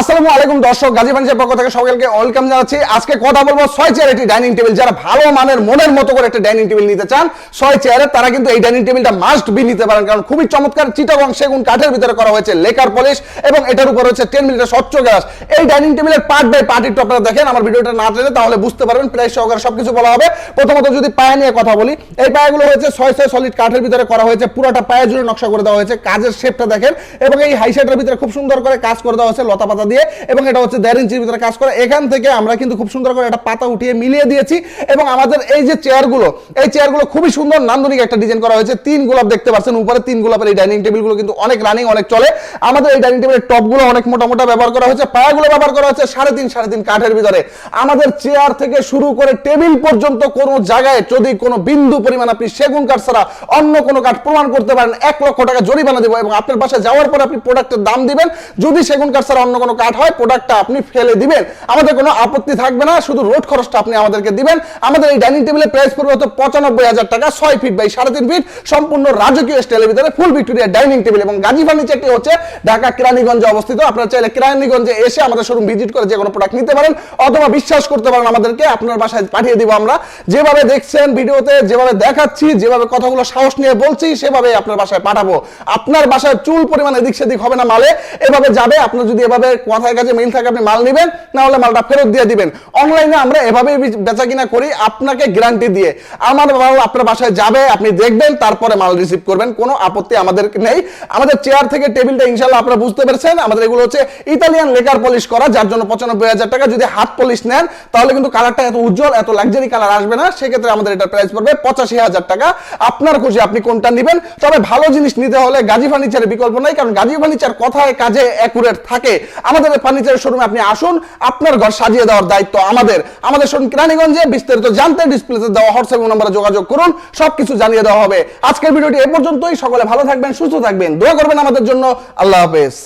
আসসালামু আলাইকুম দর্শক, গাজী ফার্নিচার পক্ষ থেকে সকলকে ওয়েলকাম জানাচ্ছি। আজকে কথা বলব ছয় চেয়ার একটি ডাইনিং টেবিল। যারা ভালো মানের, মনের মতো করে একটা ডাইনিং টেবিল নিতে চান, ছয় চেয়ারের তারা কিন্তু এই ডাইনিং টেবিলটা মাস্ট বি নিতে পারেন। কারণ খুবই চমৎকার চিটাগং সেগুন কাঠের ভিতরে করা হয়েছে লেকার পলিশ এবং এটার উপর হচ্ছে টেন মিনিটের স্বচ্ছ গ্যাস এই ডাইনিং টেবিলের পার্ট বাই পার্ট একটু আপনারা দেখেন, আমার ভিডিওটা না টেনে তাহলে বুঝতে পারবেন প্রাইস সহকারে সবকিছু বলা হবে। প্রথমত যদি পায়া নিয়ে কথা বলি, এই পায়াগুলো হয়েছে ছয় ছয় সলিড কাঠের ভিতরে করা হয়েছে, পুরোটা পায়া জুড়ে নকশা করে দেওয়া হয়েছে। কাজের শেপটা দেখেন এবং এই হাই সাইডের ভিতরে খুব সুন্দর করে কাজ করে দেওয়া হয়েছে লতা পাতা দিয়ে এবং এটা হচ্ছে দেড় ইঞ্চির ভিতরে কাজ করে। এখান থেকে আমরা কিন্তু খুব সুন্দর করে একটা পাতা উঠিয়ে মিলিয়ে দিয়েছি এবং আমাদের এই যে চেয়ারগুলো, এই চেয়ারগুলো খুবই সুন্দর নান্দনিক একটা ডিজাইন করা হয়েছে। তিন গোলাপ দেখতে পাচ্ছেন, উপরে তিন গোলাপের এই ডাইনিং টেবিলগুলো কিন্তু অনেক রানিং অনেক চলে। আমাদের এই ডাইনিং টেবিলের টপগুলো অনেক মোটা মোটা ব্যবহার করা হয়েছে, পায়াগুলো ব্যবহার করা হচ্ছে সাড়ে তিন সাড়ে তিন কাঠের ভিতরে। আমাদের চেয়ার থেকে শুরু করে টেবিল পর্যন্ত কোনো জায়গায় যদি কোনো বিন্দু পরিমাণ আপনি সেগুন কাঠ ছাড়া অন্য কোনো কাঠ প্রমাণ করতে পারেন, এক লক্ষ টাকা জরিমানা দেবো এবং আপনার বাসায় যাওয়ার পর আপনি প্রোডাক্টের দাম দিবেন। যদি সেগুন কাঠ ছাড়া অন্য কোনো কাঠ হয় প্রোডাক্টটা আপনি ফেলে দিবেন। আমাদের কোনো আপত্তি থাকবে না, শুধু রোড খরচটা আপনি আমাদেরকে দিবেন। আমাদের এই ডাইনিং টেবিলের প্রাইস পড়বে হতো পঁচানব্বই হাজার টাকা, ছয় ফিট বাই সাড়ে তিন ফিট সম্পূর্ণ রাজকীয় স্টাইলের ভিতরে ফুল ভিক্টোরিয়া ডাইনিং টেবিল এবং গাজী ফার্নিচারটি হচ্ছে ঢাকা কেরানীগঞ্জে অবস্থিত। আপনারা চাইলে কেরানীগঞ্জে এসে আমাদের শোরুম ভিজিট করে যে কোনো প্রোডাক্ট নিতে পারেন অথবা বিশ্বাস করতে পারেন আমাদেরকে, আপনার বাসায় পাঠিয়ে দিব আমরা। যেভাবে দেখছেন ভিডিওতে, যেভাবে দেখাচ্ছি, যেভাবে কথাগুলো সাহস নিয়ে বলছি সেভাবে আপনার বাসায় পাঠাবো। আপনার বাসায় চুল পরিমাণ এদিক সেদিক হবে না মালে, এভাবে যাবে, আপনার যদি এভাবে কথায় কাছে মিল থাকে আপনি মাল নেবেন, না হলে মালটা ফেরত দিয়ে দিবেন। অনলাইনে আমরা এভাবেই বেচা কিনা করি, আপনাকে গ্যারান্টি দিয়ে। আমার মাল আপনার বাসায় যাবে, আপনি দেখবেন, তারপরে মাল রিসিভ করবেন, কোনো আপত্তি আমাদের নেই। আমাদের চেয়ার থেকে টেবিলটা ইনশাল্লাহ আপনারা বুঝতে পেরেছেন। আমাদের এগুলো হচ্ছে ইতালিয়ান লেকার পলিশ করা, যার জন্য পঁচানব্বই হাজার টাকা। যদি হাত পলিশ নেন, তাহলে কিন্তু কালারটা এত উজ্জ্বল, এত লাক্সারি কালার আসবে না। সেক্ষেত্রে আমাদের এটার প্রাইস পড়বে পঁচাশি হাজার টাকা। আপনার খুশি আপনি কোনটা নেবেন? তবে ভালো জিনিস নিতে হলে গাজী ফার্নিচারের বিকল্প নাই, কারণ গাজী ফার্নিচার কথায়, কাজে অ্যাকুরেট থাকে। আমাদের ফার্নিচারের শোরুমে আপনি আসুন, আপনার ঘর সাজিয়ে দেওয়ার দায়িত্ব আমাদের। আমাদের শোরুম কিরানীগঞ্জে বিস্তারিত জানতে ডিসপ্লেতে দেওয়া হোয়াটসঅ্যাপ নম্বরে যোগাযোগ করুন, সবকিছু জানিয়ে দেওয়া হবে। আজকের ভিডিওটি এ পর্যন্তই, সকলে ভালো থাকবেন, সুস্থ থাকবেন, দোয়া করবেন আমাদের জন্য, আল্লাহ হাফেজ।